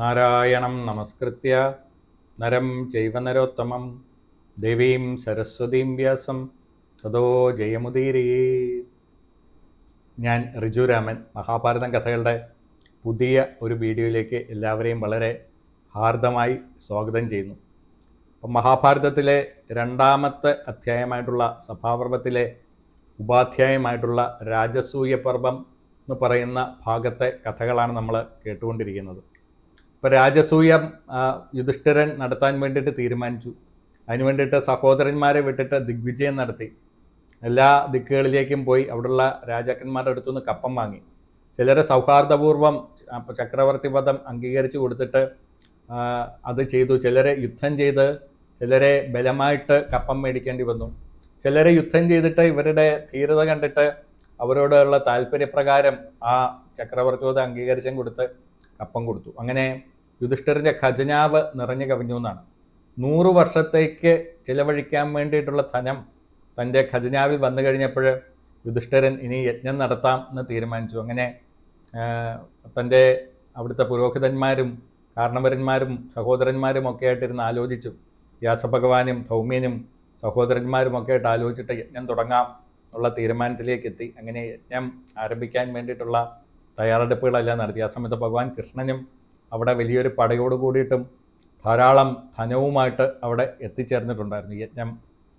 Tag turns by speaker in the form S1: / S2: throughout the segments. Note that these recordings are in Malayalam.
S1: നാരായണം നമസ്കൃത്യ. നരം ചൈവനരോത്തമം ദേവീം സരസ്വതീം വ്യാസം. തതോ ജയമുദീരേ. ഞാൻ റിജു രാമൻ മഹാഭാരതം കഥകളുടെ പുതിയ ഒരു വീഡിയോയിലേക്ക് എല്ലാവരെയും വളരെ ഹാർദമായി സ്വാഗതം ചെയ്യുന്നു. അപ്പം മഹാഭാരതത്തിലെ രണ്ടാമത്തെ അധ്യായമായിട്ടുള്ള സഭാപർവത്തിലെ ഉപാധ്യായമായിട്ടുള്ള രാജസൂയ പർവം എന്ന് പറയുന്ന ഭാഗത്തെ കഥകളാണ് നമ്മൾ കേട്ടുകൊണ്ടിരിക്കുന്നത്. ഇപ്പോൾ രാജസൂയം യുധിഷ്ഠിരൻ നടത്താൻ വേണ്ടിയിട്ട് തീരുമാനിച്ചു. അതിന് വേണ്ടിയിട്ട് സഹോദരന്മാരെ വിട്ടിട്ട് ദിഗ്വിജയം നടത്തി. എല്ലാ ദിക്കുകളിലേക്കും പോയി അവിടെയുള്ള രാജാക്കന്മാരുടെ അടുത്തുനിന്ന് കപ്പം വാങ്ങി. ചിലരെ സൗഹാർദ്ദപൂർവം ചക്രവർത്തി പദം അംഗീകരിച്ച് കൊടുത്തിട്ട് അത് ചെയ്തു. ചിലരെ യുദ്ധം ചെയ്ത് ചിലരെ ബലമായിട്ട് കപ്പം മേടിക്കേണ്ടി വന്നു. ചിലരെ യുദ്ധം ചെയ്തിട്ട് ഇവരുടെ ധീരത കണ്ടിട്ട് അവരോടുള്ള താല്പര്യപ്രകാരം ആ ചക്രവർത്തി പദം അംഗീകരിച്ചും കൊടുത്ത് കപ്പം കൊടുത്തു. അങ്ങനെ യുധിഷ്ഠിരന്റെ ഖജനാവ് നിറഞ്ഞു കവിഞ്ഞു എന്നാണ്. നൂറ് വർഷത്തേക്ക് ചിലവഴിക്കാൻ വേണ്ടിയിട്ടുള്ള ധനം തന്റെ ഖജനാവിൽ വന്നു കഴിഞ്ഞപ്പോൾ യുധിഷ്ഠിരൻ ഇനി യജ്ഞം നടത്താം എന്ന് തീരുമാനിച്ചു. അങ്ങനെ തന്റെ അവിടുത്തെ പുരോഹിതന്മാരും കാരണവരന്മാരും സഹോദരന്മാരും ഒക്കെ ആയിട്ടിരുന്ന് ആലോചിച്ചു. വ്യാസഭഗവാനും ധൗമ്യനും സഹോദരന്മാരും ഒക്കെ ആയിട്ട് ആലോചിച്ചിട്ട് യജ്ഞം തുടങ്ങാം എന്നുള്ള തീരുമാനത്തിലേക്ക് എത്തി. അങ്ങനെ യജ്ഞം ആരംഭിക്കാൻ വേണ്ടിയിട്ടുള്ള തയ്യാറെടുപ്പുകളെല്ലാം നടത്തി. ആ സമയത്ത് ഭഗവാൻ കൃഷ്ണനും അവിടെ വലിയൊരു പടയോട് കൂടിയിട്ടും ധാരാളം ധനവുമായിട്ട് അവിടെ എത്തിച്ചേർന്നിട്ടുണ്ടായിരുന്നു യജ്ഞം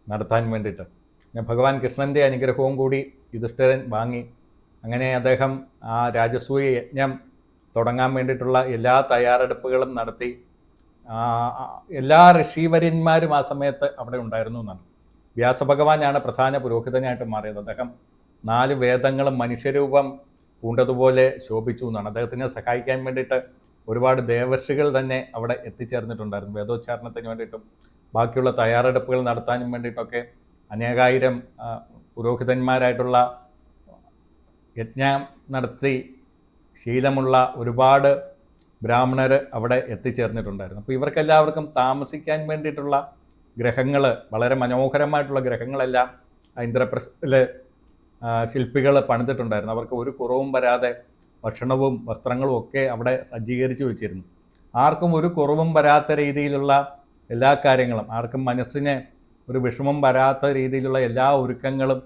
S1: നടത്താൻ വേണ്ടിയിട്ട്. പിന്നെ ഭഗവാൻ കൃഷ്ണന്റെ അനുഗ്രഹവും കൂടി യുധിഷ്ഠിരൻ വാങ്ങി. അങ്ങനെ അദ്ദേഹം ആ രാജസൂയ യജ്ഞം തുടങ്ങാൻ വേണ്ടിയിട്ടുള്ള എല്ലാ തയ്യാറെടുപ്പുകളും നടത്തി. എല്ലാ ഋഷീവര്യന്മാരും ആ സമയത്ത് അവിടെ ഉണ്ടായിരുന്നു എന്നാണ്. വ്യാസഭഗവാനാണ് പ്രധാന പുരോഹിതനായിട്ട് മാറിയത്. അദ്ദേഹം നാല് വേദങ്ങളും മനുഷ്യരൂപം പൂണ്ടതുപോലെ ശോഭിച്ചു എന്നാണ്. അദ്ദേഹത്തിനെ സഹായിക്കാൻ വേണ്ടിയിട്ട് ഒരുപാട് ദേവർഷികൾ തന്നെ അവിടെ എത്തിച്ചേർന്നിട്ടുണ്ടായിരുന്നു. വേദോച്ചാരണത്തിന് വേണ്ടിയിട്ടും ബാക്കിയുള്ള തയ്യാറെടുപ്പുകൾ നടത്താനും വേണ്ടിയിട്ടൊക്കെ അനേകായിരം പുരോഹിതന്മാരായിട്ടുള്ള യജ്ഞം നടത്തി ശീലമുള്ള ഒരുപാട് ബ്രാഹ്മണർ അവിടെ എത്തിച്ചേർന്നിട്ടുണ്ടായിരുന്നു. അപ്പോൾ ഇവർക്കെല്ലാവർക്കും താമസിക്കാൻ വേണ്ടിയിട്ടുള്ള ഗ്രഹങ്ങൾ വളരെ മനോഹരമായിട്ടുള്ള ഗ്രഹങ്ങളെല്ലാം ആ ഇന്ദ്രപ്രസ്ഥത്തിലെ ശില്പികൾ പണിതിട്ടുണ്ടായിരുന്നു. അവർക്ക് ഒരു കുറവും വരാതെ ഭക്ഷണവും വസ്ത്രങ്ങളും ഒക്കെ അവിടെ സജ്ജീകരിച്ച് വെച്ചിരുന്നു. ആർക്കും ഒരു കുറവും വരാത്ത രീതിയിലുള്ള എല്ലാ കാര്യങ്ങളും ആർക്കും മനസ്സിന് ഒരു വിഷമം വരാത്ത രീതിയിലുള്ള എല്ലാ ഒരുക്കങ്ങളും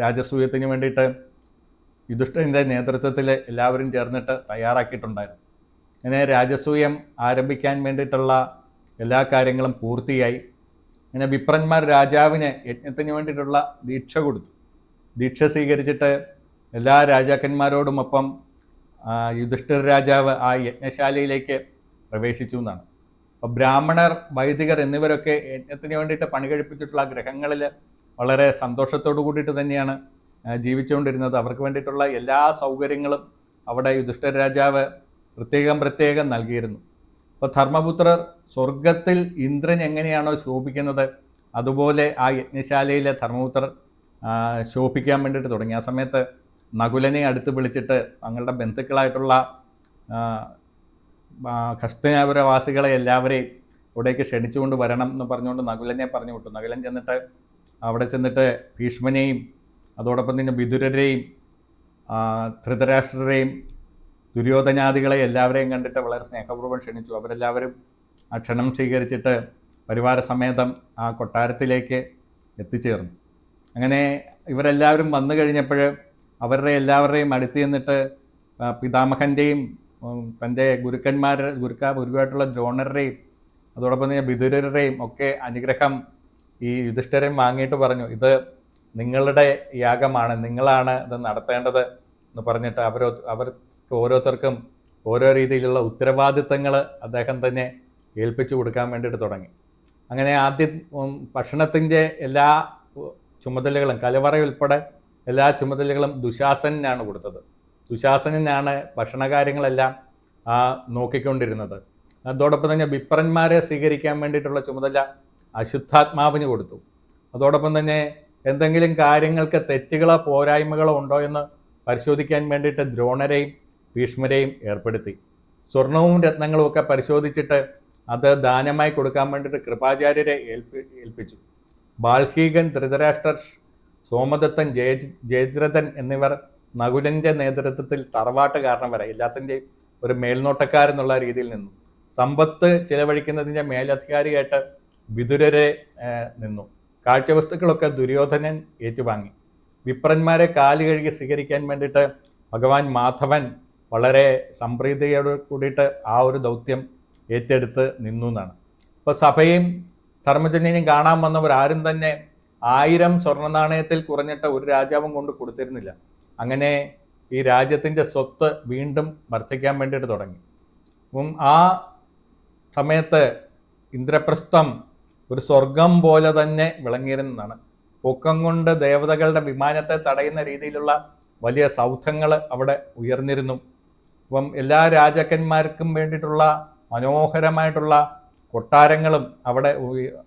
S1: രാജസൂയത്തിന് വേണ്ടിയിട്ട് യുധിഷ്ഠിരന്റെ നേതൃത്വത്തിൽ എല്ലാവരും ചേർന്നിട്ട് തയ്യാറാക്കിയിട്ടുണ്ടായിരുന്നു. അങ്ങനെ രാജസൂയം ആരംഭിക്കാൻ വേണ്ടിയിട്ടുള്ള എല്ലാ കാര്യങ്ങളും പൂർത്തിയായി. അങ്ങനെ വിപ്രന്മാർ രാജാവിന് യജ്ഞത്തിന് വേണ്ടിയിട്ടുള്ള ദീക്ഷ കൊടുത്തു. ദീക്ഷ സ്വീകരിച്ചിട്ട് എല്ലാ രാജാക്കന്മാരോടുമൊപ്പം യുധിഷ്ഠിർ രാജാവ് ആ യജ്ഞശാലയിലേക്ക് പ്രവേശിച്ചു എന്നാണ്. അപ്പോൾ ബ്രാഹ്മണർ വൈദികർ എന്നിവരൊക്കെ യജ്ഞത്തിന് വേണ്ടിയിട്ട് പണി കഴിപ്പിച്ചിട്ടുള്ള ഗ്രഹങ്ങളിൽ വളരെ സന്തോഷത്തോടു കൂടിയിട്ട് തന്നെയാണ് ജീവിച്ചുകൊണ്ടിരുന്നത്. അവർക്ക് വേണ്ടിയിട്ടുള്ള എല്ലാ സൗകര്യങ്ങളും അവിടെ യുധിഷ്ഠിര രാജാവ് പ്രത്യേകം പ്രത്യേകം നൽകിയിരുന്നു. അപ്പോൾ ധർമ്മപുത്രർ സ്വർഗത്തിൽ ഇന്ദ്രൻ എങ്ങനെയാണോ ശോഭിക്കുന്നത് അതുപോലെ ആ യജ്ഞശാലയിലെ ധർമ്മപുത്രർ ശോഭിക്കാൻ വേണ്ടിയിട്ട് തുടങ്ങി. ആ സമയത്ത് നകുലനെ അടുത്ത് വിളിച്ചിട്ട് തങ്ങളുടെ ബന്ധുക്കളായിട്ടുള്ള കഷ്ടനാപുരവാസികളെ എല്ലാവരെയും ഇവിടേക്ക് ക്ഷണിച്ചുകൊണ്ട് വരണം എന്ന് പറഞ്ഞുകൊണ്ട് നകുലനെ പറഞ്ഞു വിട്ടു. നകുലൻ ചെന്നിട്ട് അവിടെ ചെന്നിട്ട് ഭീഷ്മനെയും അതോടൊപ്പം തന്നെ വിദുരരെയും ധൃതരാഷ്ട്രരെയും ദുര്യോധനാദികളെ എല്ലാവരെയും കണ്ടിട്ട് വളരെ സ്നേഹപൂർവം ക്ഷണിച്ചു. അവരെല്ലാവരും ആ ക്ഷണം സ്വീകരിച്ചിട്ട് പരിവാര സമേതം ആ കൊട്ടാരത്തിലേക്ക് എത്തിച്ചേർന്നു. അങ്ങനെ ഇവരെല്ലാവരും വന്നു കഴിഞ്ഞപ്പോൾ അവരുടെ എല്ലാവരുടെയും അടുത്ത് ചെന്നിട്ട് പിതാമഹന്റെയും തന്റെ ഗുരുക്കന്മാർ ഗുരുക്ക ഗുരുവായിട്ടുള്ള ദ്രോണരുടെയും അതോടൊപ്പം തന്നെ വിതുരരുടെയും ഒക്കെ അനുഗ്രഹം ഈ യുധിഷ്ഠിരൻ വാങ്ങിയിട്ട് പറഞ്ഞു ഇത് നിങ്ങളുടെ യാഗമാണ് നിങ്ങളാണ് ഇത് നടത്തേണ്ടത് എന്ന് പറഞ്ഞിട്ട് അവരോ അവർക്ക് ഓരോരുത്തർക്കും ഓരോ രീതിയിലുള്ള ഉത്തരവാദിത്തങ്ങൾ അദ്ദേഹം തന്നെ ഏൽപ്പിച്ചു കൊടുക്കാൻ വേണ്ടിയിട്ട് തുടങ്ങി. അങ്ങനെ ആദ്യം ഭക്ഷണത്തിന്റെ എല്ലാ ചുമതലകളും കലവറ ഉൾപ്പെടെ എല്ലാ ചുമതലകളും ദുശാസനാണ് കൊടുത്തത്. ദുശാസനാണ് ഭക്ഷണകാര്യങ്ങളെല്ലാം നോക്കിക്കൊണ്ടിരുന്നത്. അതോടൊപ്പം തന്നെ വിപ്രന്മാരെ സ്വീകരിക്കാൻ വേണ്ടിയിട്ടുള്ള ചുമതല അശുദ്ധാത്മാവിന് കൊടുത്തു. അതോടൊപ്പം തന്നെ എന്തെങ്കിലും കാര്യങ്ങൾക്ക് തെറ്റുകളോ പോരായ്മകളോ ഉണ്ടോ എന്ന് പരിശോധിക്കാൻ വേണ്ടിയിട്ട് ദ്രോണരെയും ഭീഷ്മരെയും ഏർപ്പെടുത്തി. സ്വർണവും രത്നങ്ങളും ഒക്കെ പരിശോധിച്ചിട്ട് അത് ദാനമായി കൊടുക്കാൻ വേണ്ടിയിട്ട് കൃപാചാര്യരെ ഏൽപ്പി ഏൽപ്പിച്ചു. ബാൽഹീകൻ ധൃതരാഷ്ട്രർ സോമദത്തൻ ജയ ജയദ്രഥൻ എന്നിവർ നകുലന്റെ നേതൃത്വത്തിൽ തറവാട്ട് കാരണം വരെ എല്ലാത്തിന്റെയും ഒരു മേൽനോട്ടക്കാരെന്നുള്ള രീതിയിൽ നിന്നു. സമ്പത്ത് ചിലവഴിക്കുന്നതിന്റെ മേലധികാരിയായിട്ട് വിതുരരെ നിന്നു. കാഴ്ചവസ്തുക്കളൊക്കെ ദുര്യോധനൻ ഏറ്റുവാങ്ങി. വിപ്രന്മാരെ കാൽ കഴുകി സ്വീകരിക്കാൻ വേണ്ടിയിട്ട് ഭഗവാൻ മാധവൻ വളരെ സംപ്രീതിയോട് കൂടിയിട്ട് ആ ഒരു ദൗത്യം ഏറ്റെടുത്ത് നിന്നു എന്നാണ്. ഇപ്പോൾ സഭയും ധർമ്മജന്യനും കാണാൻ വന്നവർ ആരും തന്നെ ആയിരം സ്വർണ നാണയത്തിൽ കുറഞ്ഞിട്ട് ഒരു രാജാവും കൊണ്ട് കൊടുത്തിരുന്നില്ല. അങ്ങനെ ഈ രാജ്യത്തിന്റെ സ്വത്ത് വീണ്ടും വർദ്ധിക്കാൻ വേണ്ടിയിട്ട് തുടങ്ങി. അപ്പം ആ സമയത്ത് ഇന്ദ്രപ്രസ്ഥം ഒരു സ്വർഗം പോലെ തന്നെ വിളങ്ങിയിരുന്നതാണ്. പൊക്കം കൊണ്ട് ദേവതകളുടെ വിമാനത്തെ തടയുന്ന രീതിയിലുള്ള വലിയ സൗധങ്ങൾ അവിടെ ഉയർന്നിരുന്നു. അപ്പം എല്ലാ രാജാക്കന്മാർക്കും വേണ്ടിയിട്ടുള്ള മനോഹരമായിട്ടുള്ള കൊട്ടാരങ്ങളും അവിടെ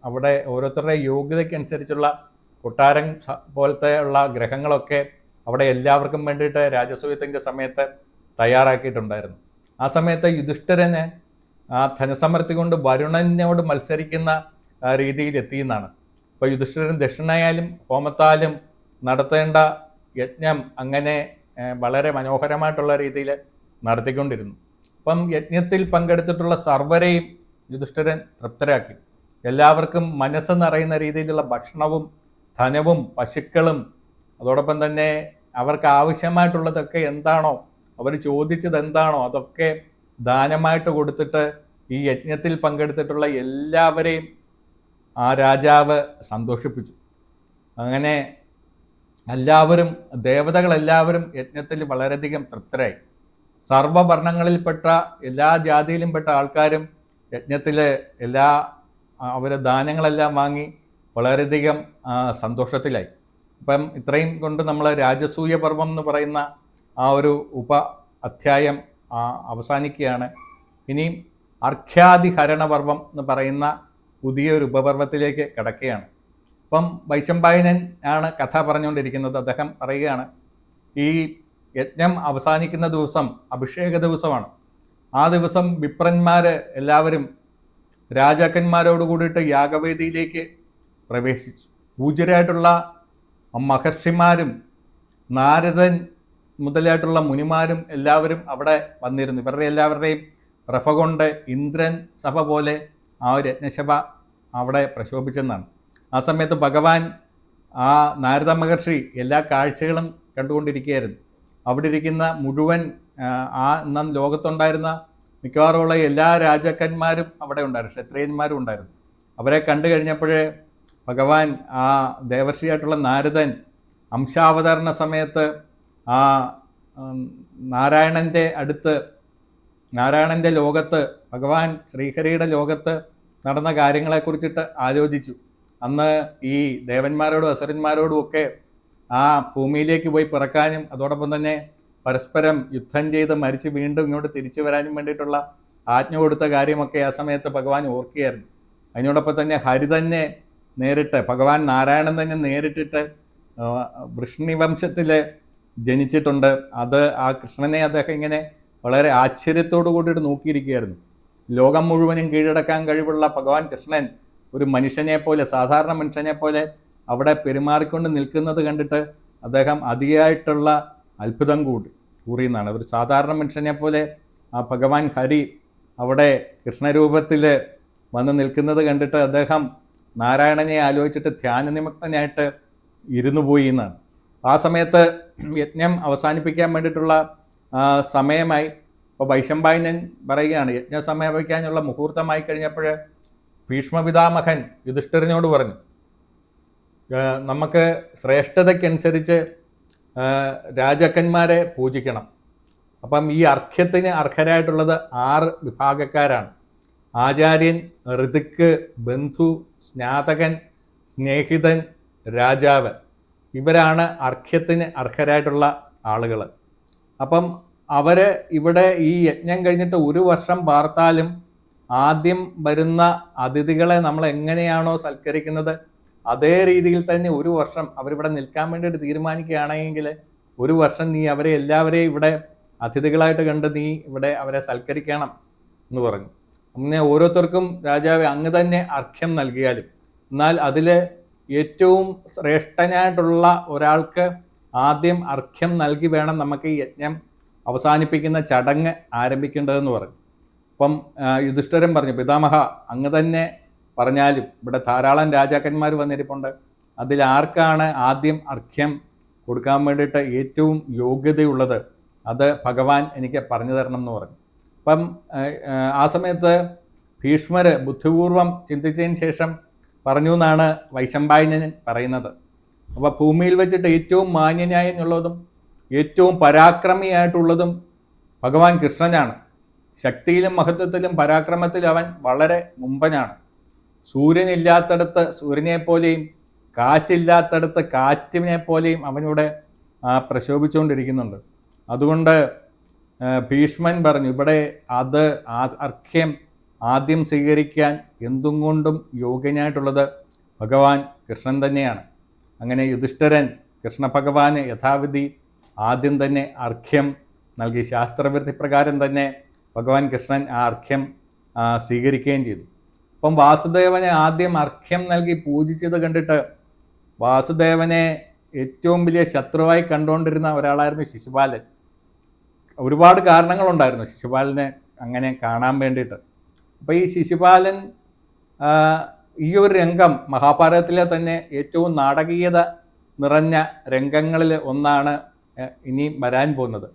S1: അവിടെ ഓരോരുത്തരുടെ യോഗ്യതയ്ക്കനുസരിച്ചുള്ള കൊട്ടാരം പോലത്തെ ഉള്ള ഗ്രഹങ്ങളൊക്കെ അവിടെ എല്ലാവർക്കും വേണ്ടിയിട്ട് രാജസൂയത്തിന്റെ സമയത്ത് തയ്യാറാക്കിയിട്ടുണ്ടായിരുന്നു. ആ സമയത്ത് യുധിഷ്ഠിരനെ ആ ധനസമൃദ്ധി കൊണ്ട് വരുണനോട് മത്സരിക്കുന്ന രീതിയിൽ എത്തിയെന്നാണ് അപ്പോൾ യുധിഷ്ഠിരൻ ദക്ഷിണയാലും ഹോമത്താലും നടത്തേണ്ട യജ്ഞം അങ്ങനെ വളരെ മനോഹരമായിട്ടുള്ള രീതിയിൽ നടത്തിക്കൊണ്ടിരുന്നു. അപ്പം യജ്ഞത്തിൽ പങ്കെടുത്തിട്ടുള്ള സർവരെയും യുധിഷ്ഠിരൻ തൃപ്തരാക്കി. എല്ലാവർക്കും മനസ്സ് നിറയുന്ന രീതിയിലുള്ള ഭക്ഷണവും ധനവും പശുക്കളും അതോടൊപ്പം തന്നെ അവർക്ക് ആവശ്യമായിട്ടുള്ളതൊക്കെ എന്താണോ അവർ ചോദിച്ചത് എന്താണോ അതൊക്കെ ദാനമായിട്ട് കൊടുത്തിട്ട് ഈ യജ്ഞത്തിൽ പങ്കെടുത്തിട്ടുള്ള എല്ലാവരെയും ആ രാജാവ് സന്തോഷിപ്പിച്ചു. അങ്ങനെ എല്ലാവരും ദേവതകളെല്ലാവരും യജ്ഞത്തിൽ വളരെയധികം തൃപ്തരായി. സർവവർണങ്ങളിൽപ്പെട്ട എല്ലാ ജാതിയിലും പെട്ട ആൾക്കാരും യജ്ഞത്തിൽ എല്ലാ അവരെ ദാനങ്ങളെല്ലാം വാങ്ങി വളരെയധികം സന്തോഷത്തിലായി. അപ്പം ഇത്രയും കൊണ്ട് നമ്മൾ രാജസൂയ പർവം എന്ന് പറയുന്ന ആ ഒരു ഉപ അധ്യായം അവസാനിക്കുകയാണ്. ഇനിയും അർഘ്യാദിഹരണ പർവം എന്ന് പറയുന്ന പുതിയൊരു ഉപപർവത്തിലേക്ക് കിടക്കുകയാണ്. അപ്പം വൈശമ്പായനൻ ആണ് കഥ പറഞ്ഞുകൊണ്ടിരിക്കുന്നത്. അദ്ദേഹം പറയുകയാണ് ഈ യജ്ഞം അവസാനിക്കുന്ന ദിവസം അഭിഷേക ദിവസമാണ്. ആ ദിവസം വിപ്രന്മാർ എല്ലാവരും രാജാക്കന്മാരോട് കൂടിയിട്ട് യാഗവേദിയിലേക്ക് പ്രവേശിച്ചു. പൂജരായിട്ടുള്ള മഹർഷിമാരും നാരദൻ മുതലായിട്ടുള്ള മുനിമാരും എല്ലാവരും അവിടെ വന്നിരുന്നു. ഇവരുടെ എല്ലാവരുടെയും റഫ കൊണ്ട് ഇന്ദ്രൻ സഭ പോലെ ആ ഒരു യജ്ഞസഭ അവിടെ പ്രശോഭിച്ചെന്നാണ്. ആ സമയത്ത് ഭഗവാൻ ആ നാരദ മഹർഷി എല്ലാ കാഴ്ചകളും കണ്ടുകൊണ്ടിരിക്കുകയായിരുന്നു. അവിടെ ഇരിക്കുന്ന മുഴുവൻ ആ, അന്ന് ലോകത്തുണ്ടായിരുന്ന മിക്കവാറുമുള്ള എല്ലാ രാജാക്കന്മാരും അവിടെ ഉണ്ടായിരുന്നു ക്ഷത്രിയന്മാരും ഉണ്ടായിരുന്നു. അവരെ കണ്ടു കഴിഞ്ഞപ്പോഴേ ഭഗവാൻ ആ ദേവർഷിയായിട്ടുള്ള നാരദൻ അംശാവതരണ സമയത്ത് ആ നാരായണന്റെ അടുത്ത് നാരായണന്റെ ലോകത്ത് ഭഗവാൻ ശ്രീഹരിയുടെ ലോകത്ത് നടന്ന കാര്യങ്ങളെക്കുറിച്ചിട്ട് ആലോചിച്ചു. അന്ന് ഈ ദേവന്മാരോടും അസുരന്മാരോടും ഒക്കെ ആ ഭൂമിയിലേക്ക് പോയി പിറക്കാനും അതോടൊപ്പം തന്നെ പരസ്പരം യുദ്ധം ചെയ്ത് മരിച്ച് വീണ്ടും ഇങ്ങോട്ട് തിരിച്ചു വരാനും വേണ്ടിയിട്ടുള്ള ആജ്ഞ കൊടുത്ത കാര്യമൊക്കെ ആ സമയത്ത് ഭഗവാൻ ഓർക്കുകയായിരുന്നു. അതിനോടൊപ്പം തന്നെ ഹരി തന്നെ നേരിട്ട് ഭഗവാൻ നാരായണൻ തന്നെ നേരിട്ടിട്ട് വൃഷ്ണി വംശത്തിൽ ജനിച്ചിട്ടുണ്ട്. അത് ആ കൃഷ്ണനെ അദ്ദേഹം ഇങ്ങനെ വളരെ ആശ്ചര്യത്തോടു കൂടിയിട്ട് നോക്കിയിരിക്കുകയായിരുന്നു. ലോകം മുഴുവനും കീഴടക്കാൻ കഴിവുള്ള ഭഗവാൻ കൃഷ്ണൻ ഒരു മനുഷ്യനെ പോലെ സാധാരണ മനുഷ്യനെ പോലെ അവിടെ പെരുമാറിക്കൊണ്ട് നിൽക്കുന്നത് കണ്ടിട്ട് അദ്ദേഹം അതിയായിട്ടുള്ള അത്ഭുതം കൂടി. കൂറിയെന്നാണ്. ഒരു സാധാരണ മനുഷ്യനെ പോലെ ആ ഭഗവാൻ ഹരി അവിടെ കൃഷ്ണരൂപത്തിൽ വന്ന് നിൽക്കുന്നത് കണ്ടിട്ട് അദ്ദേഹം നാരായണനെ ആലോചിച്ചിട്ട് ധ്യാനനിമഗ്നനായിട്ട് ഇരുന്നു പോയി എന്നാണ്. ആ സമയത്ത് യജ്ഞം അവസാനിപ്പിക്കാൻ വേണ്ടിയിട്ടുള്ള സമയമായി അപ്പോൾ വൈശമ്പായനൻ പറയുകയാണ് യജ്ഞം സമയപിക്കാനുള്ള മുഹൂർത്തമായി കഴിഞ്ഞപ്പോൾ ഭീഷ്മപിതാമഹൻ യുധിഷ്ഠിരനോട് പറഞ്ഞു നമുക്ക് ശ്രേഷ്ഠതയ്ക്കനുസരിച്ച് രാജാക്കന്മാരെ പൂജിക്കണം. അപ്പം ഈ അർഘ്യത്തിന് അർഹരായിട്ടുള്ളത് ആറ് വിഭാഗക്കാരാണ്. ആചാര്യൻ ഋതുക്ക് ബന്ധു സ്നാതകൻ സ്നേഹിതൻ രാജാവ്. ഇവരാണ് അർഘ്യത്തിന് അർഹരായിട്ടുള്ള ആളുകൾ. അപ്പം അവർ ഇവിടെ ഈ യജ്ഞം കഴിഞ്ഞിട്ട് ഒരു വർഷം പാർത്താലും ആദ്യം വരുന്ന അതിഥികളെ നമ്മൾ എങ്ങനെയാണോ സൽക്കരിക്കുന്നത്? അതേ രീതിയിൽ തന്നെ ഒരു വർഷം അവരിവിടെ നിൽക്കാൻ വേണ്ടിയിട്ട് തീരുമാനിക്കുകയാണെങ്കിൽ ഒരു വർഷം നീ അവരെ എല്ലാവരെയും ഇവിടെ അതിഥികളായിട്ട് കണ്ട് നീ ഇവിടെ അവരെ സൽക്കരിക്കണം എന്ന് പറഞ്ഞു. അങ്ങനെ ഓരോരുത്തർക്കും രാജാവ് അങ്ങ് തന്നെ അർഘ്യം നൽകിയാലും എന്നാൽ അതിൽ ഏറ്റവും ശ്രേഷ്ഠനായിട്ടുള്ള ഒരാൾക്ക് ആദ്യം അർഘ്യം നൽകി വേണം നമുക്ക് ഈ യജ്ഞം അവസാനിപ്പിക്കുന്ന ചടങ്ങ് ആരംഭിക്കേണ്ടതെന്ന് പറഞ്ഞു. അപ്പം യുധിഷ്ഠരം പറഞ്ഞു പിതാമഹ അങ്ങ് തന്നെ പറഞ്ഞാലും ഇവിടെ ധാരാളം രാജാക്കന്മാർ വന്നിരിപ്പുണ്ട്. അതിൽ ആർക്കാണ് ആദ്യം അർഘ്യം കൊടുക്കാൻ വേണ്ടിയിട്ട് ഏറ്റവും യോഗ്യതയുള്ളത്? അത് ഭഗവാൻ എനിക്ക് പറഞ്ഞു തരണം എന്ന് പറഞ്ഞു. അപ്പം ആ, സമയത്ത് ഭീഷ്മർ ബുദ്ധിപൂർവം ചിന്തിച്ചതിന് ശേഷം പറഞ്ഞു എന്നാണ് വൈശമ്പായനൻ പറയുന്നത്. അപ്പോൾ ഭൂമിയിൽ വെച്ചിട്ട് ഏറ്റവും മാന്യനായ എന്നുള്ളതും ഏറ്റവും പരാക്രമിയായിട്ടുള്ളതും ഭഗവാൻ കൃഷ്ണനാണ്. ശക്തിയിലും മഹത്വത്തിലും പരാക്രമത്തിലും അവൻ വളരെ മുമ്പനാണ്. സൂര്യനില്ലാത്തടത്ത് സൂര്യനെ പോലെയും കാറ്റില്ലാത്തടത്ത് കാറ്റിനെ പോലെയും അവനിവിടെ പ്രശോഭിച്ചുകൊണ്ടിരിക്കുന്നുണ്ട്. അതുകൊണ്ട് ഭീഷ്മൻ പറഞ്ഞു ഇവിടെ അത് അർഘ്യം ആദ്യം സ്വീകരിക്കാൻ എന്തും കൊണ്ടും യോഗ്യനായിട്ടുള്ളത് ഭഗവാൻ കൃഷ്ണൻ തന്നെയാണ്. അങ്ങനെ യുധിഷ്ഠിരൻ കൃഷ്ണ ഭഗവാന് യഥാവിധി ആദ്യം തന്നെ അർഘ്യം നൽകി. ശാസ്ത്രവിധി പ്രകാരം തന്നെ ഭഗവാൻ കൃഷ്ണൻ ആ അർഘ്യം സ്വീകരിക്കുകയും ചെയ്തു. അപ്പം വാസുദേവനെ ആദ്യം അർഘ്യം നൽകി പൂജിച്ചത് കണ്ടിട്ട് വാസുദേവനെ ഏറ്റവും വലിയ ശത്രുവായി കണ്ടുകൊണ്ടിരുന്ന ഒരാളായിരുന്നു ശിശുപാലൻ. ഒരുപാട് കാരണങ്ങളുണ്ടായിരുന്നു ശിശുപാലനെ അങ്ങനെ കാണാൻ വേണ്ടിയിട്ട്. അപ്പോൾ ഈ ശിശുപാലൻ ഈ ഒരു രംഗം മഹാഭാരതത്തിലെ തന്നെ ഏറ്റവും നാടകീയത നിറഞ്ഞ രംഗങ്ങളിൽ ഒന്നാണ് ഇനി വരാൻ പോകുന്നത്.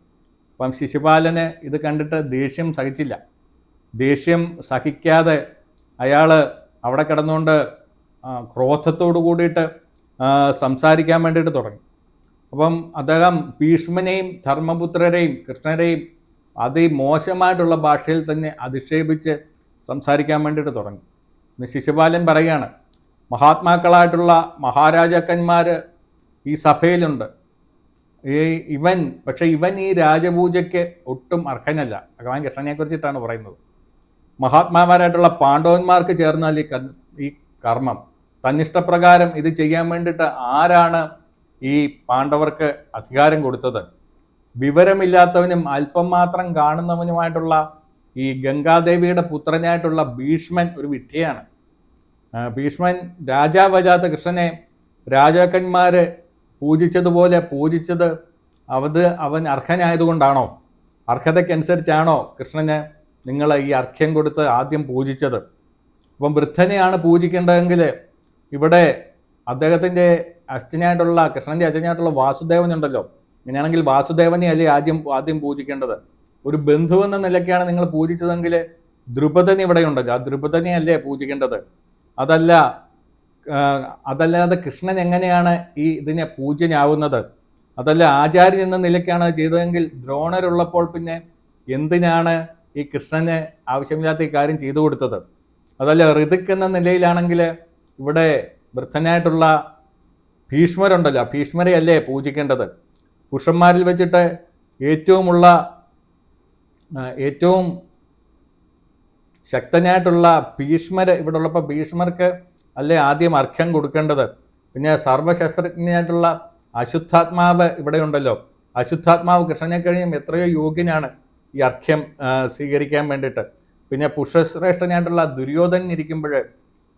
S1: അപ്പം ശിശുപാലന് ഇത് കണ്ടിട്ട് ദേഷ്യം സഹിച്ചില്ല. ദേഷ്യം സഹിക്കാതെ അയാൾ അവിടെ കിടന്നുകൊണ്ട് ക്രോധത്തോടു കൂടിയിട്ട് സംസാരിക്കാൻ വേണ്ടിയിട്ട് തുടങ്ങി. അപ്പം അദ്ദേഹം ഭീഷ്മനെയും ധർമ്മപുത്രരെയും കൃഷ്ണരെയും അതിമോശമായിട്ടുള്ള ഭാഷയിൽ തന്നെ അധിക്ഷേപിച്ച് സംസാരിക്കാൻ വേണ്ടിയിട്ട് തുടങ്ങി. ഇന്ന് ശിശുപാലൻ പറയുകയാണ് മഹാത്മാക്കളായിട്ടുള്ള മഹാരാജാക്കന്മാർ ഈ സഭയിലുണ്ട്. ഈ ഇവൻ പക്ഷേ ഇവൻ ഈ രാജപൂജയ്ക്ക് ഒട്ടും അർഹനല്ല. ഭഗവാൻ കൃഷ്ണനെ കുറിച്ചിട്ടാണ് പറയുന്നത്. മഹാത്മാമാരായിട്ടുള്ള പാണ്ഡവന്മാർക്ക് ചേർന്നാൽ ഈ ഈ കർമ്മം. തന്നിഷ്ടപ്രകാരം ഇത് ചെയ്യാൻ വേണ്ടിയിട്ട് ആരാണ് ഈ പാണ്ഡവർക്ക് അധികാരം കൊടുത്തത്? വിവരമില്ലാത്തവനും അല്പം മാത്രം കാണുന്നവനുമായിട്ടുള്ള ഈ ഗംഗാദേവിയുടെ പുത്രനായിട്ടുള്ള ഭീഷ്മൻ ഒരു വിഡ്ഢിയാണ്. ഭീഷ്മൻ രാജാവജാത്ത കൃഷ്ണനെ രാജാക്കന്മാര് പൂജിച്ചതുപോലെ പൂജിച്ചത് അവത് അവൻ അർഹനായതുകൊണ്ടാണോ? അർഹതയ്ക്കനുസരിച്ചാണോ കൃഷ്ണന് നിങ്ങൾ ഈ അർഘ്യം കൊടുത്ത് ആദ്യം പൂജിച്ചത്. അപ്പം വൃദ്ധനെയാണ് പൂജിക്കേണ്ടതെങ്കിൽ ഇവിടെ അദ്ദേഹത്തിന്റെ അച്ഛനായിട്ടുള്ള കൃഷ്ണന്റെ അച്ഛനായിട്ടുള്ള വാസുദേവനുണ്ടല്ലോ ഇങ്ങനെയാണെങ്കിൽ വാസുദേവനെ അല്ലേ ആദ്യം ആദ്യം പൂജിക്കേണ്ടത്? ഒരു ബന്ധു എന്ന നിലയ്ക്കാണ് നിങ്ങൾ പൂജിച്ചതെങ്കിൽ ദ്രുപദൻ ഇവിടെ ഉണ്ടല്ലോ. ആ ദ്രുപദനെ അല്ലേ പൂജിക്കേണ്ടത്? അതല്ല അതല്ലാതെ കൃഷ്ണൻ എങ്ങനെയാണ് ഈ ഇതിനെ പൂജ്യനാവുന്നത്? അതല്ല ആചാര്യൻ എന്ന നിലയ്ക്കാണ് ചെയ്തതെങ്കിൽ ദ്രോണരുള്ളപ്പോൾ പിന്നെ എന്തിനാണ് ഈ കൃഷ്ണന് ആവശ്യമില്ലാത്ത ഈ കാര്യം ചെയ്തു കൊടുത്തത്. അതല്ല ഋതുക്ക് എന്ന നിലയിലാണെങ്കിൽ ഇവിടെ വൃദ്ധനായിട്ടുള്ള ഭീഷ്മരുണ്ടല്ലോ. ഭീഷ്മരെ അല്ലേ പൂജിക്കേണ്ടത്? പുരുഷന്മാരിൽ വെച്ചിട്ട് ഏറ്റവുമുള്ള ഏറ്റവും ശക്തനായിട്ടുള്ള ഭീഷ്മർ ഇവിടെ ഉള്ളപ്പോൾ ഭീഷ്മർക്ക് അല്ലേ ആദ്യം അർഘ്യം കൊടുക്കേണ്ടത്? പിന്നെ സർവശസ്ത്രജ്ഞനായിട്ടുള്ള അശുദ്ധാത്മാവ് ഇവിടെ ഉണ്ടല്ലോ അശുദ്ധാത്മാവ് കൃഷ്ണനെ കഴിയും എത്രയോ യോഗ്യനാണ്. ഈ അർഘ്യം സ്വീകരിക്കാൻ വേണ്ടിയിട്ട്. പിന്നെ പുരുഷശ്രേഷ്ഠനായിട്ടുള്ള ദുര്യോധനൻ ഇരിക്കുമ്പോൾ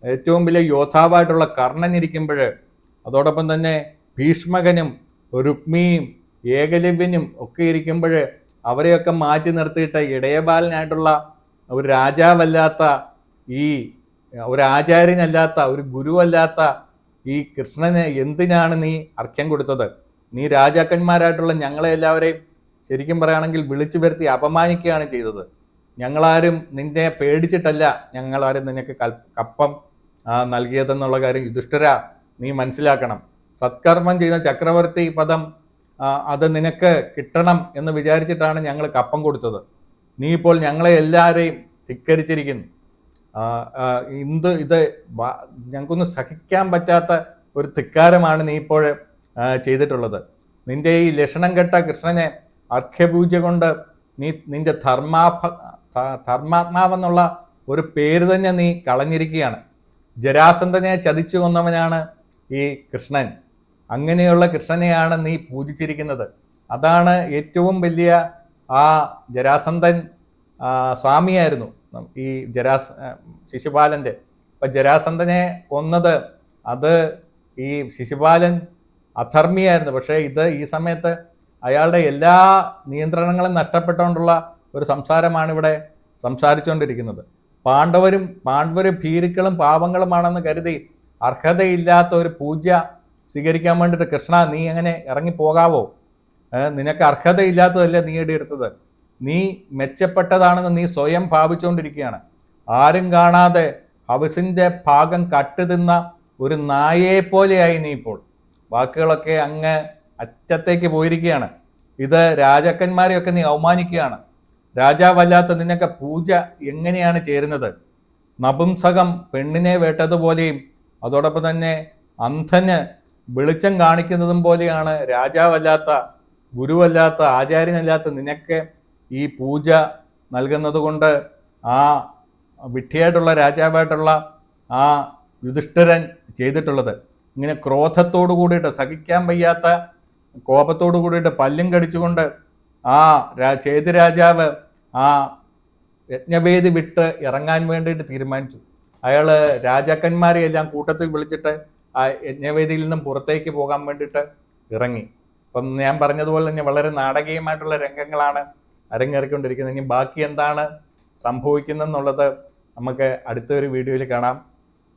S1: ഏറ്റവും വലിയ യോദ്ധാവായിട്ടുള്ള കർണൻ ഇരിക്കുമ്പോൾ അതോടൊപ്പം തന്നെ ഭീഷ്മകനും രുക്മിയും ഏകലവ്യനും ഒക്കെ ഇരിക്കുമ്പോൾ അവരെയൊക്കെ മാറ്റി നിർത്തിയിട്ട് ഇടയബാലനായിട്ടുള്ള ഒരു രാജാവല്ലാത്ത ഈ ഒരു ആചാര്യനല്ലാത്ത ഒരു ഗുരുവല്ലാത്ത ഈ കൃഷ്ണന് എന്തിനാണ് നീ അർഘ്യം കൊടുത്തത്? നീ രാജാക്കന്മാരായിട്ടുള്ള ഞങ്ങളെ എല്ലാവരെയും ശരിക്കും പറയുകയാണെങ്കിൽ വിളിച്ചു വരുത്തി അപമാനിക്കുകയാണ് ചെയ്തത്. ഞങ്ങളാരും നിന്നെ പേടിച്ചിട്ടല്ല ഞങ്ങളാരും നിനക്ക് കപ്പം നൽകിയതെന്നുള്ള കാര്യം യുധിഷ്ഠിര നീ മനസ്സിലാക്കണം. സത്കർമ്മം ചെയ്യുന്ന ചക്രവർത്തി പദം അത് നിനക്ക് കിട്ടണം എന്ന് വിചാരിച്ചിട്ടാണ് ഞങ്ങൾ കപ്പം കൊടുത്തത്. നീ ഇപ്പോൾ ഞങ്ങളെ എല്ലാവരെയും ധിക്കരിച്ചിരിക്കുന്നു. ഇന്ത് ഇത് ഞങ്ങൾക്കൊന്നും സഹിക്കാൻ പറ്റാത്ത ഒരു ധിക്കാരമാണ് നീ ഇപ്പോൾ ചെയ്തിട്ടുള്ളത്. നിന്റെ ഈ ലക്ഷണം കെട്ട കൃഷ്ണനെ അർഘ്യപൂജ കൊണ്ട് നീ നിന്റെ ധർമാ ധർമാത്മാവെന്നുള്ള ഒരു പേര് തന്നെ നീ കളഞ്ഞിരിക്കുകയാണ്. ജരാസന്ധനെ ചതിച്ചു കൊന്നവനാണ് ഈ കൃഷ്ണൻ. അങ്ങനെയുള്ള കൃഷ്ണനെയാണ് നീ പൂജിച്ചിരിക്കുന്നത്. അതാണ് ഏറ്റവും വലിയ ആ ജരാസന്ധൻ സ്വാമിയായിരുന്നു ഈ ജരാസ് ശിശുപാലന്റെ. അപ്പം ജരാസന്ധനെ കൊന്നത് അത് ഈ ശിശുപാലൻ അധർമ്മിയായിരുന്നു. പക്ഷേ ഇത് ഈ സമയത്ത് അയാളുടെ എല്ലാ നിയന്ത്രണങ്ങളും നഷ്ടപ്പെട്ടുകൊണ്ടുള്ള ഒരു സംസാരമാണ് ഇവിടെ സംസാരിച്ചുകൊണ്ടിരിക്കുന്നത്. പാണ്ഡവരും പാണ്ഡവർ ഭീരുക്കളും പാപങ്ങളുമാണെന്ന് കരുതി അർഹതയില്ലാത്ത ഒരു പൂജ സ്വീകരിക്കാൻ വേണ്ടിയിട്ട് കൃഷ്ണ നീ എങ്ങനെ ഇറങ്ങി പോകാവോ നിനക്ക് അർഹതയില്ലാത്തതല്ലേ നീ ഇടിയെടുത്തത് നീ മെച്ചപ്പെട്ടതാണെന്ന് നീ സ്വയം ഭാവിച്ചുകൊണ്ടിരിക്കുകയാണ്. ആരും കാണാതെ ഹൗസിന്റെ ഭാഗം കട്ടുതിന്ന ഒരു നായയെപ്പോലെയായി നീ ഇപ്പോൾ. വാക്കുകളൊക്കെ അങ്ങ് അറ്റത്തേക്ക് പോയിരിക്കുകയാണ്. ഇത് രാജാക്കന്മാരെയൊക്കെ നീ അവമാനിക്കുകയാണ്. രാജാവല്ലാത്ത നിന്നൊക്കെ പൂജ എങ്ങനെയാണ് ചേരുന്നത്? നപുംസകം പെണ്ണിനെ വേട്ടതുപോലെയും അതോടൊപ്പം തന്നെ അന്ധന് വെളിച്ചം കാണിക്കുന്നതും പോലെയാണ് രാജാവല്ലാത്ത ഗുരുവല്ലാത്ത ആചാര്യനല്ലാത്ത നിനക്ക് ഈ പൂജ നൽകുന്നത് കൊണ്ട് ആ വിഡ്ഢിയായിട്ടുള്ള രാജാവായിട്ടുള്ള ആ യുധിഷ്ഠിരൻ ചെയ്തിട്ടുള്ളത്. ഇങ്ങനെ ക്രോധത്തോടു കൂടിയിട്ട് സഹിക്കാൻ വയ്യാത്ത കോപത്തോടു കൂടിയിട്ട് പല്ലും കടിച്ചുകൊണ്ട് ആ ചേതു രാജാവ് ആ യജ്ഞവേദി വിട്ട് ഇറങ്ങാൻ വേണ്ടിയിട്ട് തീരുമാനിച്ചു. അയാൾ രാജാക്കന്മാരെ എല്ലാം കൂട്ടത്തിൽ വിളിച്ചിട്ട് ആ യജ്ഞവേദിയിൽ നിന്നും പുറത്തേക്ക് പോകാൻ വേണ്ടിയിട്ട് ഇറങ്ങി. അപ്പം ഞാൻ പറഞ്ഞതുപോലെ തന്നെ വളരെ നാടകീയമായിട്ടുള്ള രംഗങ്ങളാണ് അരങ്ങേറിക്കൊണ്ടിരിക്കുന്നത്. ഇനി ബാക്കി എന്താണ് സംഭവിക്കുന്നതെന്നുള്ളത് നമുക്ക് അടുത്തൊരു വീഡിയോയിൽ കാണാം.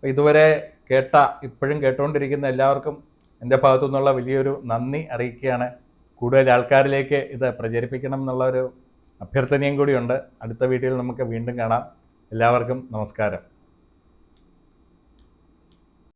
S1: ഇതുവരെ കേട്ട ഇപ്പോഴും കേട്ടുകൊണ്ടിരിക്കുന്ന എല്ലാവർക്കും എന്റെ ഭാഗത്തു നിന്നുള്ള വലിയൊരു നന്ദി അറിയിക്കുകയാണ്. കൂടുതൽ ആൾക്കാരിലേക്ക് ഇത് പ്രചരിപ്പിക്കണം എന്നുള്ള ഒരു അഭ്യർത്ഥനയും കൂടിയുണ്ട്. അടുത്ത വീഡിയോയിൽ നമുക്ക് വീണ്ടും കാണാം. എല്ലാവർക്കും നമസ്കാരം.